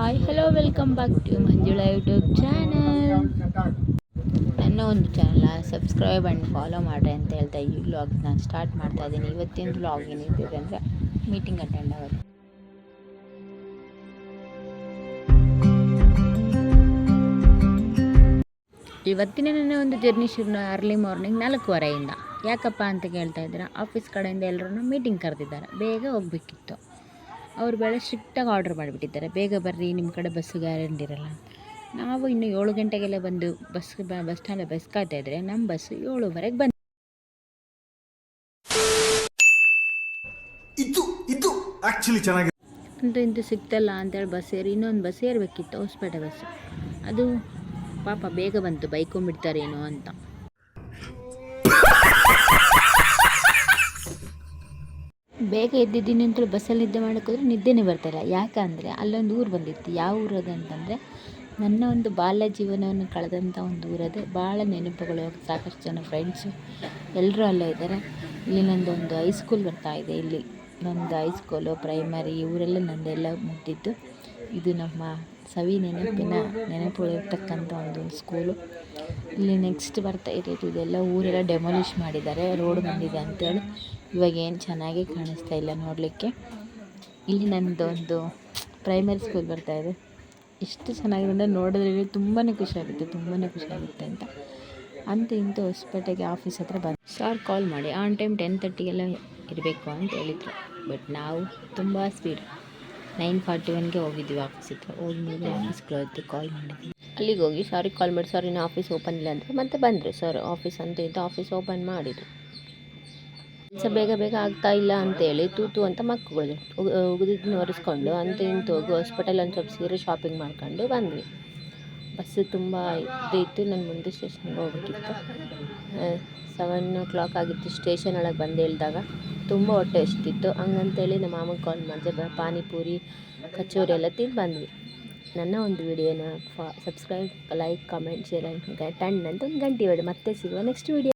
Hi hello welcome back to Manjula YouTube channel ನನ್ನ ಒಂದು channel subscribe and follow ಮಾಡಿರಿ ಅಂತ ಹೇಳ್ತಾ ಈ ನಾನು ಸ್ಟಾರ್ಟ್ ಮಾಡ್ತಾ ಇದ್ದೀನಿ. ಇವತ್ತಿನ ವ್ಲಾಗ್ ಏನಿದೆ ಅಂದರೆ ಮೀಟಿಂಗ್ ಅಟೆಂಡ್ ಆಗೋದು ಇವತ್ತಿನ ನನ್ನ ಒಂದು ಜರ್ನಿ ಶುರು ಅರ್ಲಿ ಮಾರ್ನಿಂಗ್ ನಾಲ್ಕೂವರೆಯಿಂದ. ಯಾಕಪ್ಪ ಅಂತ ಕೇಳ್ತಾ ಇದ್ದೀರಾ? ಆಫೀಸ್ ಕಡೆಯಿಂದ ಎಲ್ಲರೂ ಮೀಟಿಂಗ್ ಕರೆದಿದ್ದಾರೆ. ಬೇಗ ಹೋಗಬೇಕಿತ್ತು. ಅವ್ರು ಬೇಡ ಸ್ಟ್ರಿಕ್ಟಾಗಿ ಆರ್ಡರ್ ಮಾಡಿಬಿಟ್ಟಿದ್ದಾರೆ. ಬೇಗ ಬರ್ರಿ ನಿಮ್ಮ ಕಡೆ ಬಸ್ ಗ್ಯಾರಂಟಿ ಇರಲ್ಲ ನಾವು ಇನ್ನು ಏಳು ಗಂಟೆಗೆಲ್ಲ ಬಂದು ಬಸ್ ಬಸ್ ಸ್ಟ್ಯಾಂಡ್ ಬಸ್ ಕಾಯ್ತಾ ಇದ್ದರೆ ನಮ್ಮ ಬಸ್ ಏಳುವರೆಗೆ ಬಂದು ಇದು ಇದು ಆ್ಯಕ್ಚುಲಿ ಚೆನ್ನಾಗಿದೆ ಅಂತ ಇಂದು ಸಿಗ್ತಲ್ಲ ಅಂತೇಳಿ ಬಸ್ ಏರಿ ಇನ್ನೊಂದು ಬಸ್ ಏರಬೇಕಿತ್ತು ಹೊಸಪೇಟೆ ಬಸ್ ಅದು ಪಾಪ ಬೇಗ ಬಂತು ಬೈಕೊಂಬಿಡ್ತಾರೇನೋ ಅಂತ. ಬೇಗ ಎದ್ದಿದ್ದೀನಿ ಅಂತೇಳಿ ಬಸ್ಸಲ್ಲಿ ನಿದ್ದೆ ಮಾಡೋಕ್ಕೋದ್ರೆ ನಿದ್ದೆನೇ ಬರ್ತಾಯಿಲ್ಲ ಯಾಕಂದರೆ ಅಲ್ಲೊಂದು ಊರು ಬಂದಿತ್ತು. ಯಾವ ಊರು ಅಂತಂದರೆ ನನ್ನ ಒಂದು ಬಾಲ್ಯ ಜೀವನವನ್ನು ಕಳೆದಂಥ ಒಂದು ಊರದು ಭಾಳ ನೆನಪುಗಳು ಸಾಕಷ್ಟು ಜನ ಫ್ರೆಂಡ್ಸು ಎಲ್ಲರೂ ಅಲ್ಲೇ ಇದ್ದಾರೆ. ಇಲ್ಲಿ ನಂದು ಒಂದು ಹೈಸ್ಕೂಲ್ ಬರ್ತಾ ಇದೆ. ಇಲ್ಲಿ ನಂದು ಹೈಸ್ಕೂಲು ಪ್ರೈಮರಿ ಇವರೆಲ್ಲ ನಂದೆಲ್ಲ ಮುಗ್ದಿದ್ದು ಇದು ನಮ್ಮ ಸವಿ ನೆನಪಿನ ನೆನಪುಗಳಿರ್ತಕ್ಕಂಥ ಒಂದು ಸ್ಕೂಲು ಇಲ್ಲಿ ನೆಕ್ಸ್ಟ್ ಬರ್ತಾ ಇರೋದು ಇದೆಲ್ಲ ಊರೆಲ್ಲ ಡೆಮಾಲಿಷ್ ಮಾಡಿದ್ದಾರೆ. ರೋಡ್ ಬಂದಿದೆ ಅಂತೇಳಿ. ಇವಾಗ ಏನು ಚೆನ್ನಾಗಿ ಕಾಣಿಸ್ತಾ ಇಲ್ಲ ನೋಡಲಿಕ್ಕೆ. ಇಲ್ಲಿ ನನ್ನದೊಂದು ಪ್ರೈಮರಿ ಸ್ಕೂಲ್ ಬರ್ತಾ ಇದೆ. ಎಷ್ಟು ಚೆನ್ನಾಗಿದೆ ಅಂದರೆ ನೋಡಿದ್ರೆ ತುಂಬಾ ಖುಷಿಯಾಗುತ್ತೆ ತುಂಬಾ ಖುಷಿಯಾಗುತ್ತೆ ಅಂತ. ಅಂತ ಇಂಥ ಹೊಸಪೇಟೆಗೆ ಆಫೀಸ್ ಹತ್ರ ಬಂದು ಸರ್ ಕಾಲ್ ಮಾಡಿ ಆನ್ ಟೈಮ್ ಟೆನ್ ತರ್ಟಿಗೆಲ್ಲ ಇರಬೇಕು ಅಂತ ಹೇಳಿದ್ರು. ಬಟ್ ನಾವು ತುಂಬ ಸ್ಪೀಡ್ ನೈನ್ ಫಾರ್ಟಿ ಒನ್ಗೆ ಹೋಗಿದ್ವಿ ಆಫೀಸ್ ಹತ್ರ. ಹೋದ್ಮೇಲೆ ಆಫೀಸ್ ಕ್ಲೋಯ್ತು ಕಾಲ್ ಮಾಡಿದ್ವಿ. ಅಲ್ಲಿಗೆ ಹೋಗಿ ಸಾರಿಗೆ ಕಾಲ್ ಮಾಡಿ ಸರ್ ಇನ್ನು ಆಫೀಸ್ ಓಪನ್ ಇಲ್ಲ ಅಂದರೆ ಮತ್ತೆ ಬಂದರು. ಸರ್ ಆಫೀಸ್ ಅಂತ ಇದ್ದು ಆಫೀಸ್ ಓಪನ್ ಮಾಡಿದರು. ಕೆಲಸ ಬೇಗ ಬೇಗ ಆಗ್ತಾ ಇಲ್ಲ ಅಂತೇಳಿ ತೂತು ಅಂತ ಮಕ್ಕಳು ಉಗಿದಿದ್ದನ್ನು ಒರೆಸ್ಕೊಂಡು ಅಂತ ಇಂತು ಹಾಸ್ಪಿಟಲ್ ಒಂದು ಸ್ವಲ್ಪ ಸೀರೆ ಶಾಪಿಂಗ್ ಮಾಡ್ಕೊಂಡು ಬಂದ್ವಿ. ಬಸ್ಸು ತುಂಬ ಇದು ಇತ್ತು, ನಾನು ಮುಂದೆ ಸ್ಟೇಷನ್ಗೆ ಹೋಗ್ಬೇಕಿತ್ತು. ಸೆವೆನ್ ಓ ಕ್ಲಾಕ್ ಆಗಿತ್ತು ಸ್ಟೇಷನ್ ಒಳಗೆ ಬಂದು ಇಳಿದಾಗ ತುಂಬ ಹೊಟ್ಟೆ ಎಷ್ಟಿತ್ತು ಹಂಗಂತೇಳಿ ನಮ್ಮ ಮಾಮಗೆ ಕಾಲ್ ಮಾಡಿದೆ, ಬ, ಪಾನಿಪೂರಿ, ಕಚೋರಿ ಎಲ್ಲ ತಿಂದು ಬಂದ್ವಿ. ನನ್ನ ಒಂದು ವಿಡಿಯೋನ ಫಾ subscribe like comment share and ಅಂತ ಒಂದು ಗಂಟೆ ಹೊಡಿ ಮತ್ತೆ ಸಿಗುವ ನೆಕ್ಸ್ಟ್ ವಿಡಿಯೋ